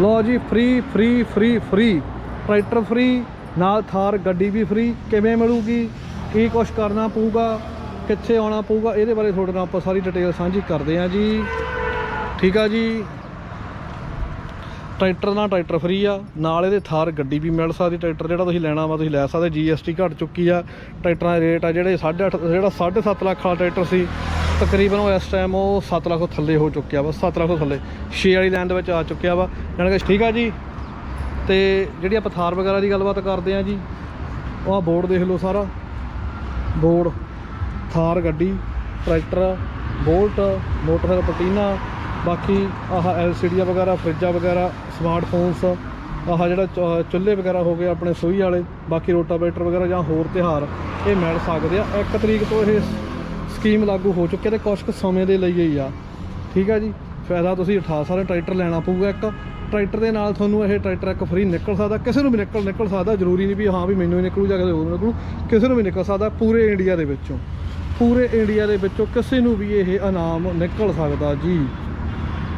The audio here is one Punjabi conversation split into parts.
ਲੋ ਜੀ free free free free tractor free ਨਾਲ ਥਾਰ, ਗੱਡੀ ਵੀ ਫ੍ਰੀ ਕਿਵੇਂ ਮਿਲੂਗੀ? ਕੀ ਕੁਛ ਕਰਨਾ ਪਊਗਾ? ਕਿੱਥੇ ਆਉਣਾ ਪਊਗਾ? ਇਹਦੇ ਬਾਰੇ ਤੁਹਾਡੇ ਨਾਲ ਆਪਾਂ ਸਾਰੀ ਡਿਟੇਲ ਸਾਂਝੀ ਕਰਦੇ ਹਾਂ ਜੀ। ਠੀਕ ਆ ਜੀ? ਟਰੈਕਟਰ ਨਾਲ ਟਰੈਕਟਰ ਫ੍ਰੀ ਆ। ਨਾਲ ਇਹਦੇ ਥਾਰ, ਗੱਡੀ ਵੀ ਮਿਲ ਸਕਦੀ। ਟਰੈਕਟਰ ਜਿਹੜਾ ਤੁਸੀਂ ਲੈਣਾ ਵਾ, ਤੁਸੀਂ ਲੈ ਸਕਦੇ। ਜੀਐਸਟੀ ਘਟ ਚੁੱਕੀ ਆ। ਟਰੈਕਟਰਾਂ ਦੇ ਰੇਟ ਆ ਜਿਹੜੇ 8.5 ਜਿਹੜਾ 7.5 ਲੱਖ ਵਾਲਾ ਟਰੈਕਟਰ ਸੀ। ਤਕਰੀਬਨ ਉਹ ਇਸ ਟਾਈਮ ਉਹ 7 ਲੱਖ ਤੋਂ ਥੱਲੇ ਹੋ ਚੁੱਕਿਆ ਵਾ 7 ਲੱਖ ਤੋਂ ਥੱਲੇ। 6 ਵਾਲੀ ਲਾਈਨ ਦੇ ਵਿੱਚ ਆ ਚੁੱਕਿਆ ਵਾ। ਜਾਣੀ ਕਿ ਠੀਕ ਆ ਜੀ? ਤੇ ਜਿਹੜੀ ਆਪਾਂ ਥਾਰ ਵਗੈਰਾ ਦੀ ਗੱਲਬਾਤ ਕਰਦੇ ਆ ਜੀ, ਉਹ ਆ ਬੋਰਡ ਦੇਖ ਲਓ ਸਾਰਾ। ਬੋਰਡ ਥਾਰ, ਗੱਡੀ ਟਰੈਕਟਰ ਬੋਲਟ ਮੋਟਰਸਾਈਕਲ, ਪਟੀਨਾ, ਬਾਕੀ ਆਹ ਐਲਸੀਡੀਆਂ ਵਗੈਰਾ ਫਰਿੱਜਾਂ ਵਗੈਰਾ ਸਮਾਰਟਫੋਨਸ ਆਹ ਜਿਹੜਾ ਚ- ਚੁੱਲ੍ਹੇ ਵਗੈਰਾ ਹੋ ਗਏ ਆਪਣੇ ਸੂਈ ਵਾਲੇ, ਬਾਕੀ ਰੋਟਾਵੇਟਰ ਵਗੈਰਾ ਜਾਂ ਹੋਰ ਤਿਉਹਾਰ, ਇਹ ਮਿਲ ਸਕਦੇ ਆ। 1 ਤਰੀਕ ਤੋਂ ਇਹ ਸਕੀਮ ਲਾਗੂ ਹੋ ਚੁੱਕੀ ਹੈ ਤੇ ਕੁਛ ਕੁ ਸਮੇਂ ਦੇ ਲਈ ਹੀ ਆ। ਠੀਕ ਆ ਜੀ? ਫਾਇਦਾ ਤੁਸੀਂ ਉਠਾ ਸਕਦੇ ਟਰੈਕਟਰ ਲੈਣਾ ਪਊਗਾ ਇੱਕ। ਟਰੈਕਟਰ ਦੇ ਨਾਲ ਤੁਹਾਨੂੰ ਇਹ ਟਰੈਕਟਰ ਇੱਕ ਫ੍ਰੀ ਨਿਕਲ ਸਕਦਾ। ਕਿਸੇ ਨੂੰ ਵੀ ਨਿਕਲ ਨਿਕਲ ਸਕਦਾ, ਜ਼ਰੂਰੀ ਨਹੀਂ ਵੀ ਹਾਂ ਵੀ ਮੈਨੂੰ ਹੀ ਨਿਕਲੂ ਜਾਂ ਕਿਸੇ ਹੋਰ ਨਿਕਲੂ। ਕਿਸੇ ਨੂੰ ਵੀ ਨਿਕਲ ਸਕਦਾ ਪੂਰੇ ਇੰਡੀਆ ਦੇ ਵਿੱਚੋਂ। ਪੂਰੇ ਇੰਡੀਆ ਦੇ ਵਿੱਚੋਂ ਕਿਸੇ ਨੂੰ ਵੀ ਇਹ ਇਨਾਮ ਨਿਕਲ ਸਕਦਾ ਜੀ।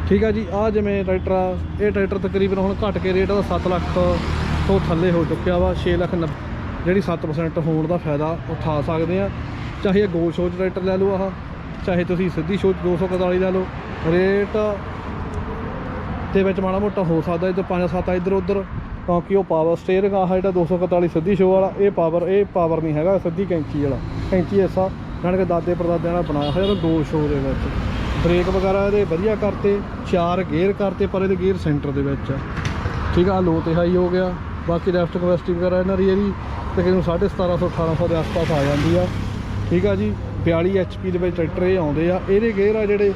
ਠੀਕ ਆ ਜੀ? ਆ ਜਿਵੇਂ ਟਰੈਕਟਰ ਆ, ਇਹ ਟਰੈਕਟਰ ਤਕਰੀਬਨ ਹੁਣ ਘਟ ਕੇ ਰੇਟ ਉਹਦਾ 7 ਲੱਖ ਤੋਂ ਥੱਲੇ ਹੋ ਚੁੱਕਿਆ ਵਾ 6 ਲੱਖ ਨੱਬ- ਜਿਹੜੀ 7% ਹੋਣ ਦਾ ਫਾਇਦਾ ਉਠਾ ਸਕਦੇ ਆ। ਚਾਹੇ ਇਹ ਗੋਲ ਸ਼ੋਚ ਟਰੈਕਟਰ ਲੈ ਲਓ ਆਹ, ਚਾਹੇ ਤੁਸੀਂ ਸਿੱਧੀ ਸ਼ੋਚ 241 ਲੈ ਲਓ। ਰੇਟ ਦੇ ਵਿੱਚ ਮਾੜਾ ਮੋਟਾ ਹੋ ਸਕਦਾ ਇਹ ਤੋਂ 5-7 ਇੱਧਰ ਉੱਧਰ, ਕਿਉਂਕਿ ਉਹ ਪਾਵਰ ਸਟੀਅਰਿੰਗ ਆ ਜਿਹੜਾ 241 ਸਿੱਧੀ ਸ਼ੋ ਵਾਲਾ, ਇਹ ਪਾਵਰ ਇਹ ਪਾਵਰ ਨਹੀਂ ਹੈਗਾ, ਸਿੱਧੀ ਕੈਂਚੀ ਵਾਲਾ। ਕੈਂਚੀ ਐਸਾ ਜਾਣ ਕੇ ਦਾਦੇ ਪਰਦਾਦਿਆਂ ਨਾਲ ਬਣਾਇਆ ਹੋਇਆ ਉਹਦਾ ਦੋ ਸ਼ੋ ਦੇ ਵਿੱਚ। ਬ੍ਰੇਕ ਵਗੈਰਾ ਇਹਦੇ ਵਧੀਆ ਕਰਤੇ, ਚਾਰ ਗੇਅਰ ਕਰਤੇ, ਪਰ ਇਹਦੇ ਗੇਅਰ ਸੈਂਟਰ ਦੇ ਵਿੱਚ। ਆ ਠੀਕ ਆ ਲੋ ਤੇ ਹਾਈ ਹੋ ਗਿਆ। ਬਾਕੀ ਲੈਫਟ ਕਪੈਸਿਟੀ ਵਗੈਰਾ ਇਹਨਾਂ ਦੀ ਇਹਦੀ ਤਕਰੀਬਨ 1750 1800 ਦੇ ਆਸ-ਪਾਸ ਆ ਜਾਂਦੀ ਆ। ਠੀਕ ਆ ਜੀ? 42 HP ਦੇ ਵਿੱਚ ਟਰੈਕਟਰ ਇਹ ਆਉਂਦੇ ਆ। ਇਹਦੇ ਗੇਅਰ ਆ ਜਿਹੜੇ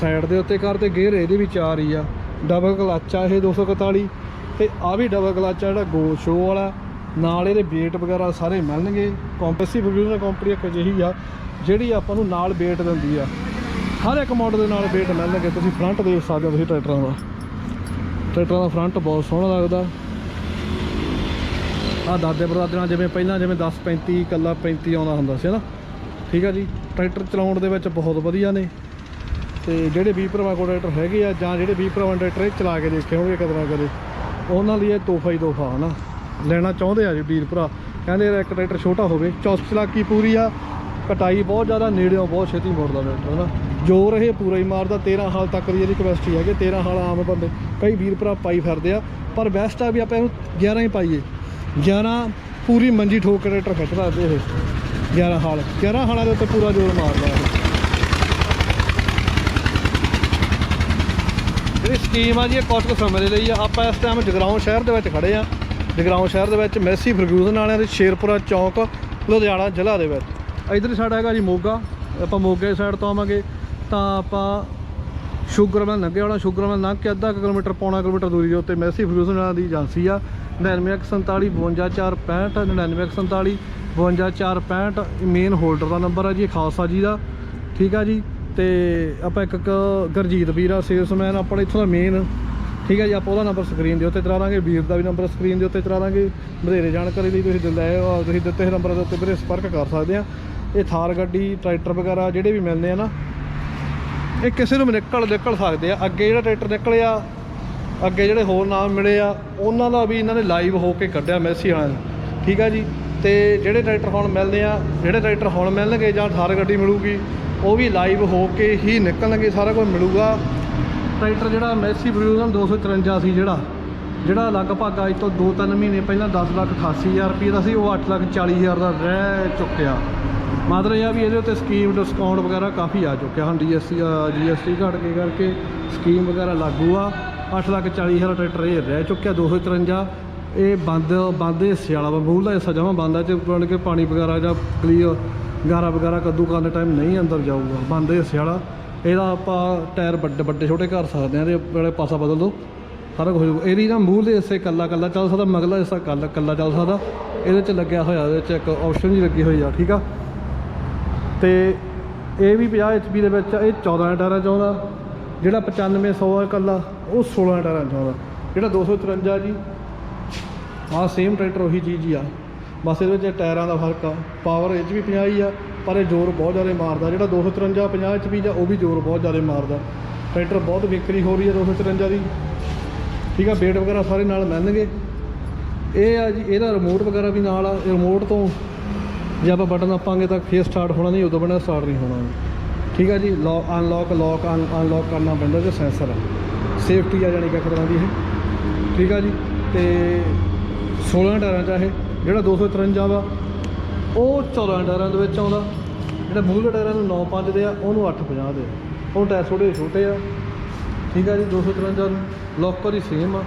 ਸਾਈਡ ਦੇ ਉੱਤੇ ਕਰਤੇ ਗੇਅਰ ਇਹਦੇ ਵੀ ਚਾਰ ਹੀ ਆ। ਡਬਲ ਕਲੱਚ ਆ ਇਹ 241 ਤੇ ਆ ਵੀ ਡਬਲ ਕਲੱਚ ਆ ਜਿਹੜਾ ਗੋ ਸ਼ੋ ਵਾਲਾ। ਨਾਲ ਇਹਦੇ ਵੇਟ ਵਗੈਰਾ ਸਾਰੇ ਮਿਲਣਗੇ। ਕੰਪੈਸੀ ਪ੍ਰੋਡਿਊਸਰ ਕੰਪਨੀ ਇੱਕ ਅਜਿਹੀ ਆ, ਜਿਹੜੀ ਆਪਾਂ ਨੂੰ ਨਾਲ ਵੇਟ ਦਿੰਦੀ ਆ। ਹਰ ਇੱਕ ਮਾਡਲ ਦੇ ਨਾਲ ਵੇਟ ਮਿਲਣਗੇ। ਤੁਸੀਂ ਫਰੰਟ ਦੇਖ ਸਕਦੇ ਹੋ ਤੁਸੀਂ ਟਰੈਕਟਰਾਂ ਦਾ। ਟਰੈਕਟਰਾਂ ਦਾ ਫਰੰਟ ਬਹੁਤ ਸੋਹਣਾ ਲੱਗਦਾ। ਆ ਦਾਦੇ ਪੜਦਾਦੇ ਨਾਲ, ਜਿਵੇਂ ਪਹਿਲਾਂ ਜਿਵੇਂ 10 35 ਕੱਲਾ 35 ਆਉਂਦਾ ਹੁੰਦਾ ਸੀ ਨਾ ਠੀਕ ਆ ਜੀ? ਟਰੈਕਟਰ ਚਲਾਉਣ ਦੇ ਵਿੱਚ ਬਹੁਤ ਵਧੀਆ ਨੇ। ਤੇ ਜਿਹੜੇ 20 ਭਰਾਵਾਂ ਕੋਲ ਟਰੈਕਟਰ ਹੈਗੇ ਆ, ਜਾਂ ਜਿਹੜੇ 20 ਭਰਾਵਾਂ ਟਰੈਕਟਰ ਚਲਾ ਕੇ ਦੇਖੇ ਹੋਣਗੇ ਕਦੇ ਨਾ ਕਦੇ, ਉਹਨਾਂ ਲਈ ਇਹ ਤੋਹਫਾ ਹੀ ਤੋਹਫਾ, ਹਨਾ? ਲੈਣਾ ਚਾਹੁੰਦੇ ਆ ਜੀ ਵੀਰ ਭਰਾ। ਕਹਿੰਦੇ ਯਾਰ ਇੱਕ ਟਰੈਕਟਰ ਛੋਟਾ ਹੋਵੇ, ਚੌਸ ਚਲਾਕੀ ਪੂਰੀ ਆ, ਕਟਾਈ ਬਹੁਤ ਜ਼ਿਆਦਾ, ਨੇੜਿਓਂ ਬਹੁਤ ਛੇਤੀ ਮੋੜਦਾ ਟਰੈਕਟਰ, ਹਨਾ? ਜੋਰ ਇਹ ਪੂਰਾ ਹੀ ਮਾਰਦਾ 13 ਹਾਲ ਤੱਕ ਦੀ ਇਹਦੀ ਕਪੈਸਿਟੀ ਹੈਗੀ 13 ਹਾਲ ਆਮ ਬੰਦੇ, ਕਈ ਵੀਰ ਭਰਾ ਪਾਈ ਫਿਰਦੇ ਆ, ਪਰ ਬੈਸਟ ਆ ਵੀ ਆਪਾਂ ਇਹਨੂੰ 11 ਹੀ ਪਾਈਏ। 11 ਪੂਰੀ ਮੰਜੀ ਠੋਕ ਕੇ ਟਰੈਕਟਰ ਖਿੱਚਦਾ ਇਹ। 11 ਹਾਲ। 11 ਹਾਲਾਂ ਦੇ ਉੱਤੇ ਪੂਰਾ ਜ਼ੋਰ ਮਾਰਦਾ ਇਹ। ਜਿਹੜੀ ਸਕੀਮ ਆ ਜੀ, ਇਹ ਕੁਛ ਕੁ ਸਮੇਂ ਦੇ ਲਈ ਆ। ਆਪਾਂ ਇਸ ਟਾਈਮ ਜਗਰਾਉਂ ਸ਼ਹਿਰ ਦੇ ਵਿੱਚ ਖੜੇ ਆ। ਜਗਰਾਉਂ ਸ਼ਹਿਰ ਦੇ ਵਿੱਚ ਮੈਸੀ ਫਰਗੂਸਨ ਵਾਲਿਆਂ ਦੇ ਸ਼ੇਰਪੁਰਾ ਚੌਂਕ, ਲੁਧਿਆਣਾ ਜ਼ਿਲ੍ਹਾ ਦੇ ਵਿੱਚ। ਇਧਰ ਸਾਡਾ ਹੈਗਾ ਜੀ ਮੋਗਾ। ਆਪਾਂ ਮੋਗੇ ਸਾਈਡ ਤੋਂ ਆਵਾਂਗੇ। ਤਾਂ ਆਪਾਂ ਸ਼ੂਗਰ ਮਿਲ ਲੰਘੇ ਵਾਲਾ ਸ਼ੂਗਰ ਮਿਲ ਲੰਘ ਕੇ ਅੱਧਾ ਕੁ ਕਿਲੋਮੀਟਰ ਪੌਣਾ ਕਿਲੋਮੀਟਰ ਦੂਰੀ ਦੇ ਉੱਤੇ ਮੈਸੀ ਫਰਗੂਸਨ ਦੀ ਏਜੰਸੀ ਆ। 9947 52465 9947 52465 ਮੇਨ ਹੋਲਡਰ ਦਾ ਨੰਬਰ ਆ ਜੀ ਖਾਲਸਾ ਜੀ ਦਾ। ਠੀਕ ਆ ਜੀ? ਤੇ ਆਪਾਂ ਇੱਕ ਇੱਕ ਗਰਜੀਤ ਵੀਰ ਆ ਸੇਲਸਮੈਨ ਆਪਣਾ ਇੱਥੋਂ ਦਾ ਮੇਨ ਠੀਕ ਹੈ ਜੀ? ਆਪਾਂ ਉਹਦਾ ਨੰਬਰ ਸਕਰੀਨ ਦੇ ਉੱਤੇ ਚਲਾ ਦਾਂਗੇ ਵੀਰ ਦਾ ਵੀ ਨੰਬਰ ਸਕਰੀਨ ਦੇ ਉੱਤੇ ਚਲਾ ਦਾਂਗੇ। ਵਧੇਰੇ ਜਾਣਕਾਰੀ ਲਈ ਤੁਸੀਂ ਲੈ ਆਓ, ਤੁਸੀਂ ਦਿੱਤੇ ਹੋਏ ਨੰਬਰ ਦੇ ਉੱਤੇ ਵੀਰੇ ਸੰਪਰਕ ਕਰ ਸਕਦੇ ਆ। ਇਹ ਥਾਰ ਗੱਡੀ ਟਰੈਕਟਰ ਵਗੈਰਾ ਜਿਹੜੇ ਵੀ ਮਿਲਦੇ ਆ ਨਾ ਇਹ ਕਿਸੇ ਨੂੰ ਵੀ ਨਿਕਲ ਨਿਕਲ ਸਕਦੇ ਆ। ਅੱਗੇ ਜਿਹੜਾ ਟਰੈਕਟਰ ਨਿਕਲਿਆ, ਅੱਗੇ ਜਿਹੜੇ ਹੋਰ ਨਾਮ ਮਿਲੇ ਆ, ਉਹਨਾਂ ਦਾ ਵੀ ਇਹਨਾਂ ਨੇ ਲਾਈਵ ਹੋ ਕੇ ਕੱਢਿਆ ਮੈਸੀ ਵਾਲਿਆਂ ਨੇ। ਠੀਕ ਆ ਜੀ? ਤੇ ਜਿਹੜੇ ਟਰੈਕਟਰ ਹੁਣ ਮਿਲਦੇ ਆ, ਜਿਹੜੇ ਟਰੈਕਟਰ ਹੁਣ ਮਿਲਣਗੇ ਜਾਂ ਥਾਰ ਗੱਡੀ ਮਿਲੂਗੀ, ਉਹ ਵੀ ਲਾਈਵ ਹੋ ਕੇ ਹੀ ਨਿਕਲਣਗੇ, ਸਾਰਾ ਕੁਝ ਮਿਲੂਗਾ। ਟਰੈਕਟਰ ਜਿਹੜਾ ਮੈਸੀ ਫਰੂਜ਼ਨ 253 ਸੀ ਜਿਹੜਾ ਜਿਹੜਾ ਲਗਭਗ ਅੱਜ ਤੋਂ 2-3 ਮਹੀਨੇ ਪਹਿਲਾਂ 10 ਲੱਖ 88 ਹਜ਼ਾਰ ਰੁਪਏ ਦਾ ਸੀ, ਉਹ 8 ਲੱਖ 40 ਹਜ਼ਾਰ ਦਾ ਰਹਿ ਚੁੱਕਿਆ। ਮਤਲਬ ਇਹ ਆ ਵੀ ਇਹਦੇ ਉੱਤੇ ਸਕੀਮ ਡਿਸਕਾਊਂਟ ਵਗੈਰਾ ਕਾਫੀ ਆ ਚੁੱਕਿਆ। ਹੁਣ ਡੀਐਸਸੀ ਜੀਐਸਟੀ ਘਟ ਕੇ ਕਰਕੇ ਸਕੀਮ ਵਗੈਰਾ ਲਾਗੂ ਆ। 8 ਲੱਖ 40 ਹਜ਼ਾਰ ਟਰੈਕਟਰ ਇਹ ਰਹਿ ਚੁੱਕਿਆ 253 ਇਹ ਬੰਦ ਬੰਦ ਹਿੱਸੇ ਵਾਲਾ ਵਾ, ਮੂਲ ਦਾ ਹਿੱਸਾ ਜਮਾ ਬੰਦ ਆ ਚ ਬਣ ਕੇ ਪਾਣੀ ਵਗੈਰਾ ਜਾਂ ਕਲੀਅਰ ਗਾਰਾ ਵਗੈਰਾ ਕੱਦੂ ਕਰਨ ਦੇ ਟਾਈਮ ਨਹੀਂ ਅੰਦਰ ਜਾਊਗਾ। ਬੰਦ ਹਿੱਸੇ ਵਾਲਾ ਇਹਦਾ ਆਪਾਂ ਟਾਇਰ ਵੱਡੇ ਵੱਡੇ, ਛੋਟੇ ਕਰ ਸਕਦੇ ਆ ਇਹਦੇ ਵਾਲੇ ਪਾਸਾ ਬਦਲ ਦੋ। ਸਾਰਾ ਕੁਝ ਇਹਦੀ ਨਾ ਮੂਲ ਦੇ ਹਿੱਸੇ ਕੱਲਾ ਕੱਲਾ ਚੱਲ ਸਕਦਾ, ਮਗਲਾ ਹਿੱਸਾ ਕੱਲਾ ਕੱਲਾ ਚੱਲ ਸਕਦਾ। ਇਹਦੇ 'ਚ ਲੱਗਿਆ ਹੋਇਆ, ਇਹਦੇ 'ਚ ਇੱਕ ਆਪਸ਼ਨ ਜੀ ਲੱਗੀ ਹੋਈ ਆ, ਠੀਕ ਆ? ਤੇ ਇਹ ਵੀ 50 HP ਦੇ ਵਿੱਚ ਆ, ਇਹ 14 ਟਾਇਰਾਂ ਚ ਆਉਂਦਾ ਜਿਹੜਾ 95 100 ਆ ਇਕੱਲਾ ਉਹ 16 ਟਾਇਰਾਂ ਚ ਆਉਂਦਾ ਜਿਹੜਾ 253 ਜੀ ਆਹ ਸੇਮ ਟਰੈਕਟਰ ਉਹੀ ਚੀਜ਼ ਹੀ ਆ। ਬਸ ਇਹਦੇ ਵਿੱਚ ਟਾਇਰਾਂ ਦਾ ਫ਼ਰਕ ਆ। ਪਾਵਰ ਇਹ 'ਚ ਵੀ 50 ਹੀ ਆ ਪਰ ਇਹ ਜ਼ੋਰ ਬਹੁਤ ਜ਼ਿਆਦਾ ਮਾਰਦਾ। ਜਿਹੜਾ 253 50 HP ਦਾ ਉਹ ਵੀ ਜ਼ੋਰ ਬਹੁਤ ਜ਼ਿਆਦਾ ਮਾਰਦਾ। ਟਰੈਕਟਰ ਬਹੁਤ ਵਿਕਰੀ ਹੋ ਰਹੀ ਹੈ 253 ਦੀ। ਠੀਕ ਆ ਵੇਟ ਵਗੈਰਾ ਸਾਰੇ ਨਾਲ ਮਿਲਣਗੇ। ਇਹ ਆ ਜੀ ਇਹਦਾ ਰਿਮੋਟ ਵਗੈਰਾ ਵੀ ਨਾਲ ਆ। ਰਿਮੋਟ ਤੋਂ ਜੇ ਆਪਾਂ ਬਟਨ ਆਪਾਂਗੇ ਤਾਂ ਫੇਰ ਸਟਾਰਟ ਹੋਣਾ ਨਹੀਂ, ਉਦੋਂ ਬਿਨਾਂ ਸਟਾਰਟ ਨਹੀਂ ਹੋਣਾ। ਠੀਕ ਆ ਜੀ? ਲੌਕ ਅਨਲੌਕ ਲੌਕ ਅਨਲੌਕ ਕਰਨਾ ਪੈਂਦਾ ਤੇ ਸੈਂਸਰ ਆ। ਸੇਫਟੀ ਆ ਜਾਣੀ ਕਿ ਤਰ੍ਹਾਂ ਦੀ ਇਹ। ਠੀਕ ਆ ਜੀ? ਤੇ 16 ਟਾਇਰਾਂ ਚ ਆ ਇਹ, ਜਿਹੜਾ 253 ਵਾ, ਉਹ 14 ਟਾਇਰਾਂ ਦੇ ਵਿੱਚ ਆਉਂਦਾ। ਜਿਹੜਾ ਮੂਹਰੇ ਟਾਇਰਾਂ ਨੂੰ 9.5 ਦੇ ਆ, ਉਹਨੂੰ 8.50 ਦੇ ਆ। ਉਹ ਟਾਇਰ ਛੋਟੇ ਛੋਟੇ ਆ। ਠੀਕ ਆ ਜੀ? 253 ਨੂੰ। ਲੋਕਰ ਹੀ ਸੇਮ ਆ।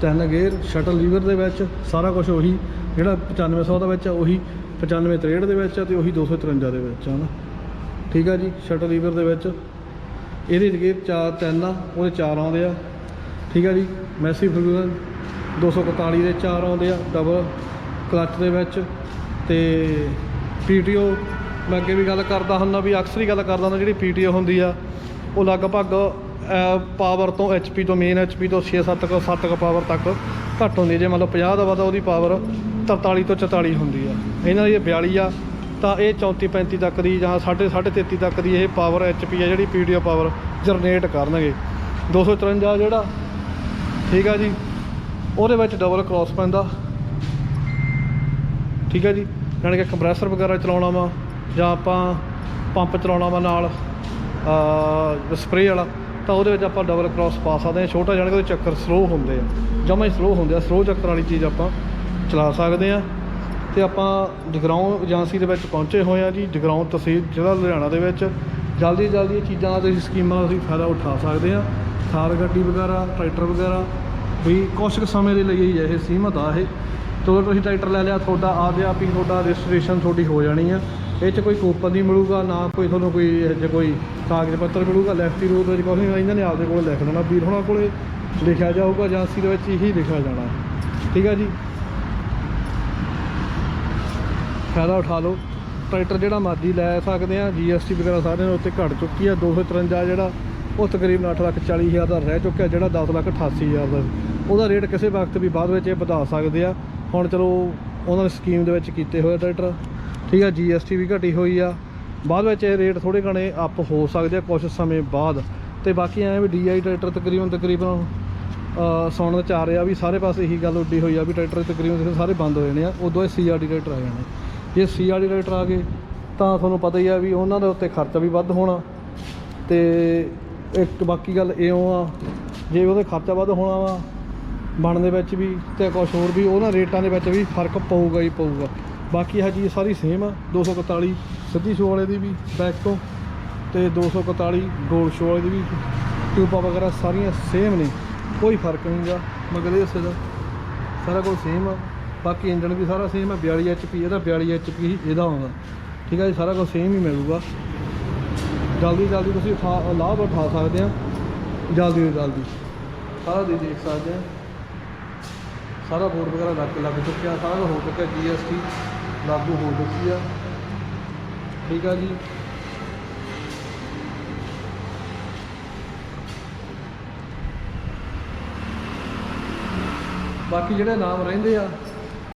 ਤਿੰਨ ਗੇਅਰ ਸ਼ਟਲ ਲੀਵਰ ਦੇ ਵਿੱਚ, ਸਾਰਾ ਕੁਝ ਉਹੀ, ਜਿਹੜਾ 9500 ਦੇ ਵਿੱਚ ਆ, ਉਹੀ 9563 ਦੇ ਵਿੱਚ ਆ ਤੇ ਉਹੀ 253 ਦੇ ਵਿੱਚ ਆ ਨਾ। ਠੀਕ ਆ ਜੀ ਸ਼ਟਲ ਲੀਵਰ ਦੇ ਵਿੱਚ। ਇਹਦੇ ਗੇਅਰ ਚਾਰ, ਤਿੰਨ ਆ, ਉਹਦੇ ਚਾਰ ਆਉਂਦੇ ਆ। ਠੀਕ ਆ ਜੀ ਮੈਸੀ ਫਿਊਜ਼ਨ 241 ਦੇ ਚਾਰ ਆਉਂਦੇ ਆ ਡਬਲ ਕਲਚ ਦੇ ਵਿੱਚ। ਤੇ ਪੀਟੀਓ ਮੈਂ ਅੱਗੇ ਵੀ ਗੱਲ ਕਰਦਾ ਹੁੰਦਾ ਵੀ ਅਕਸਰ ਹੀ ਗੱਲ ਕਰਦਾ ਹੁੰਦਾ ਜਿਹੜੀ ਪੀਟੀਓ ਹੁੰਦੀ ਆ, ਉਹ ਲਗਭਗ ਪਾਵਰ ਤੋਂ ਐਚਪੀ ਤੋਂ ਮੇਨ ਐਚਪੀ ਤੋਂ 6-7 ਕ 7 ਕ ਪਾਵਰ ਤੱਕ ਘੱਟ ਹੁੰਦੀ ਜੇ ਮੰਨ ਲਓ 50 ਦਾ ਵਾ ਤਾਂ ਉਹਦੀ ਪਾਵਰ 43 ਤੋਂ 44 ਹੁੰਦੀ ਆ ਇਹਨਾਂ ਦੀ ਇਹ 42 ਆ, ਤਾਂ ਇਹ 34 35 ਤੱਕ ਦੀ ਜਾਂ 3.5 33 ਤੱਕ ਦੀ ਇਹ ਪਾਵਰ ਐਚਪੀ ਆ ਜਿਹੜੀ ਪੀਡੀਓ ਪਾਵਰ ਜਨਰੇਟ ਕਰਨਗੇ। 253 ਜਿਹੜਾ, ਠੀਕ ਆ ਜੀ, ਉਹਦੇ ਵਿੱਚ ਡਬਲ ਕ੍ਰਾਸ ਪੈਂਦਾ। ਠੀਕ ਹੈ ਜੀ, ਯਾਨੀ ਕਿ ਕੰਪਰੈਸਰ ਵਗੈਰਾ ਚਲਾਉਣਾ ਵਾ ਜਾਂ ਆਪਾਂ ਪੰਪ ਚਲਾਉਣਾ ਵਾ ਨਾਲ ਸਪਰੇਅ ਵਾਲਾ। ਤਾਂ ਉਹਦੇ ਵਿੱਚ ਆਪਾਂ ਡਬਲ ਕ੍ਰਾਸ ਪਾ ਸਕਦੇ ਹਾਂ। ਛੋਟਾ ਜਾਣ ਕਿ ਉਹਦੇ ਚੱਕਰ ਸਲੋ ਹੁੰਦੇ ਆ। ਜਮਾਂ ਹੀ ਸਲੋ ਹੁੰਦੇ ਆ। ਸਲੋ ਚੱਕਰ ਵਾਲੀ ਚੀਜ਼ ਆਪਾਂ ਚਲਾ ਸਕਦੇ ਆ ਤੇ ਆਪਾਂ ਜਗਰਾਉਂ ਏਜੰਸੀ ਦੇ ਵਿੱਚ ਪਹੁੰਚੇ ਹੋਏ ਆ ਜੀ। ਜਗਰਾਉਂ ਤਹਿਸੀਲ ਜ਼ਿਲ੍ਹਾ ਲੁਧਿਆਣਾ ਦੇ ਵਿੱਚ। ਜਲਦੀ ਜਲਦੀ ਇਹ ਚੀਜ਼ਾਂ ਦਾ ਤੁਸੀਂ ਸਕੀਮਾਂ ਦਾ ਤੁਸੀਂ ਫਾਇਦਾ ਉਠਾ ਸਕਦੇ ਆ ਥਾਰ ਗੱਡੀ ਵਗੈਰਾ, ਟਰੈਕਟਰ ਵਗੈਰਾ। ਵੀ ਕੁਛ ਸਮੇਂ ਦੇ ਲਈ ਹੀ ਇਹ ਸੀਮਤ ਆ ਇਹ। ਜਦੋਂ ਤੁਸੀਂ ਟਰੈਕਟਰ ਲੈ ਲਿਆ, ਤੁਹਾਡਾ ਆ ਗਿਆ ਵੀ ਤੁਹਾਡਾ ਰਜਿਸਟ੍ਰੇਸ਼ਨ ਤੁਹਾਡੀ ਹੋ ਜਾਣੀ ਆ। ਇਹ 'ਚ ਕੋਈ ਕੂਪਨ ਨਹੀਂ ਮਿਲੂਗਾ, ਨਾ ਕੋਈ ਤੁਹਾਨੂੰ ਕੋਈ ਇਹੋ ਜਿਹੇ ਕੋਈ ਕਾਗਜ਼ ਪੱਤਰ ਮਿਲੂਗਾ ਲੈਫਟੀ ਰੂਟ ਵਿੱਚ ਕੁਛ ਨਹੀਂ, ਇਹਨਾਂ ਨੇ ਆਪਦੇ ਕੋਲ ਲਿਖ ਲੈਣਾ ਵੀਰ ਹੋਣਾ ਕੋਲੇ ਲਿਖਿਆ ਜਾਊਗਾ ਏਜੰਸੀ ਦੇ ਵਿੱਚ ਇਹੀ ਲਿਖਿਆ ਜਾਣਾ। ਠੀਕ ਆ ਜੀ? ਫਾਇਦਾ ਉਠਾ ਲਓ। ਟਰੈਕਟਰ ਜਿਹੜਾ ਮਰਜ਼ੀ ਲੈ ਸਕਦੇ ਆ ਜੀਐਸਟੀ ਵਗੈਰਾ ਸਾਰਿਆਂ ਦੇ ਉੱਤੇ ਘਟ ਚੁੱਕੀ ਆ 253 ਜਿਹੜਾ, ਉਹ ਤਕਰੀਬਨ 8 ਲੱਖ 40 ਹਜ਼ਾਰ ਦਾ ਰਹਿ ਚੁੱਕਿਆ, ਜਿਹੜਾ 10 ਲੱਖ 88 ਹਜ਼ਾਰ ਦਾ। ਉਹਦਾ ਰੇਟ ਕਿਸੇ ਵਕਤ ਵੀ ਬਾਅਦ ਵਿੱਚ ਇਹ ਵਧਾ ਸਕਦੇ ਆ। ਹੁਣ ਚਲੋ, ਉਹਨਾਂ ਨੇ ਸਕੀਮ ਦੇ ਵਿੱਚ ਕੀਤੇ ਹੋਏ ਆ ਟਰੈਕਟਰ। ਠੀਕ ਆ ਜੀਐਸਟੀ ਵੀ ਘਟੀ ਹੋਈ ਆ। ਬਾਅਦ ਵਿੱਚ ਇਹ ਰੇਟ ਥੋੜੇ ਘਣੇ ਅਪ ਹੋ ਸਕਦੇ ਆ ਕੁਝ ਸਮੇਂ ਬਾਅਦ। ਤੇ ਬਾਕੀ ਐਂ ਵੀ ਡੀਆਈ ਟਰੈਕਟਰ ਤਕਰੀਬਨ ਤਕਰੀਬਨ ਅ, ਸੁਣਨ ਚ ਆ ਰਿਹਾ ਵੀ ਸਾਰੇ ਪਾਸੇ ਇਹੀ ਗੱਲ ਉੱਡੀ ਹੋਈ ਆ ਵੀ ਟਰੈਕਟਰ ਤਕਰੀਬਨ ਸਾਰੇ ਬੰਦ ਹੋ ਜਾਣੇ ਆ ਉਦੋਂ ਇਹ ਸੀਆਰਡੀ ਟਰੈਕਟਰ ਆ ਜਾਣੇ। ਜੇ ਸੀਆਰਡੀ ਟਰੈਕਟਰ ਆ ਗਏ ਤਾਂ ਤੁਹਾਨੂੰ ਪਤਾ ਹੀ ਆ ਵੀ ਉਹਨਾਂ ਦੇ ਉੱਤੇ ਖਰਚਾ ਵੀ ਵੱਧ ਹੋਣਾ। ਤੇ ਇੱਕ ਬਾਕੀ ਗੱਲ ਇਉਂ ਆ ਜੇ ਉਹਦੇ ਖਰਚਾ ਵੱਧ ਹੋਣਾ ਵਾ ਬਣਨ ਦੇ ਵਿੱਚ ਵੀ ਤੇ ਕੁਝ ਹੋਰ ਵੀ ਉਹਨਾਂ ਰੇਟਾਂ ਦੇ ਵਿੱਚ ਵੀ ਫ਼ਰਕ ਪਊਗਾ ਹੀ ਪਊਗਾ। ਬਾਕੀ ਇਹ ਚੀਜ਼ ਸਾਰੀ ਸੇਮ ਆ। 241 ਸਿੱਧੀ ਸ਼ੋ ਵਾਲੇ ਦੀ ਵੀ ਬੈਕ ਤੋਂ ਤੇ 241 ਗੋਲ ਸ਼ੋ ਵਾਲੇ ਦੀ ਵੀ ਟਿਊਬਾਂ ਵਗੈਰਾ ਸਾਰੀਆਂ ਸੇਮ ਨੇ। ਕੋਈ ਫ਼ਰਕ ਨਹੀਂਗਾ ਇਹ ਹਿੱਸੇ ਦਾ, ਸਾਰਾ ਕੁਝ ਸੇਮ ਆ। ਬਾਕੀ ਇੰਜਨ ਵੀ ਸਾਰਾ ਸੇਮ ਆ 42 HP ਇਹਦਾ 42 HP ਹੀ ਇਹਦਾ ਆਉਂਦਾ। ਠੀਕ ਆ ਜੀ, ਸਾਰਾ ਕੁਝ ਸੇਮ ਹੀ ਮਿਲੂਗਾ। ਜਲਦੀ ਜਲਦੀ ਤੁਸੀਂ ਉਠਾ, ਲਾਭ ਉਠਾ ਸਕਦੇ ਆ। ਜਲਦੀ ਤੋਂ ਜਲਦੀ। ਸਾਰਾ ਦੇ ਦੇਖ ਸਕਦੇ ਆ। ਸਾਰਾ ਬੋਰਡ ਵਗੈਰਾ ਲੱਗ ਲੱਗ ਚੁੱਕਿਆ, ਸਾਰਾ ਹੋ ਚੁੱਕਿਆ ਜੀਐਸਟੀ ਲਾਗੂ ਹੋ ਚੁੱਕੀ ਆ। ਠੀਕ ਆ ਜੀ। ਬਾਕੀ ਜਿਹੜੇ ਨਾਮ ਰਹਿੰਦੇ ਆ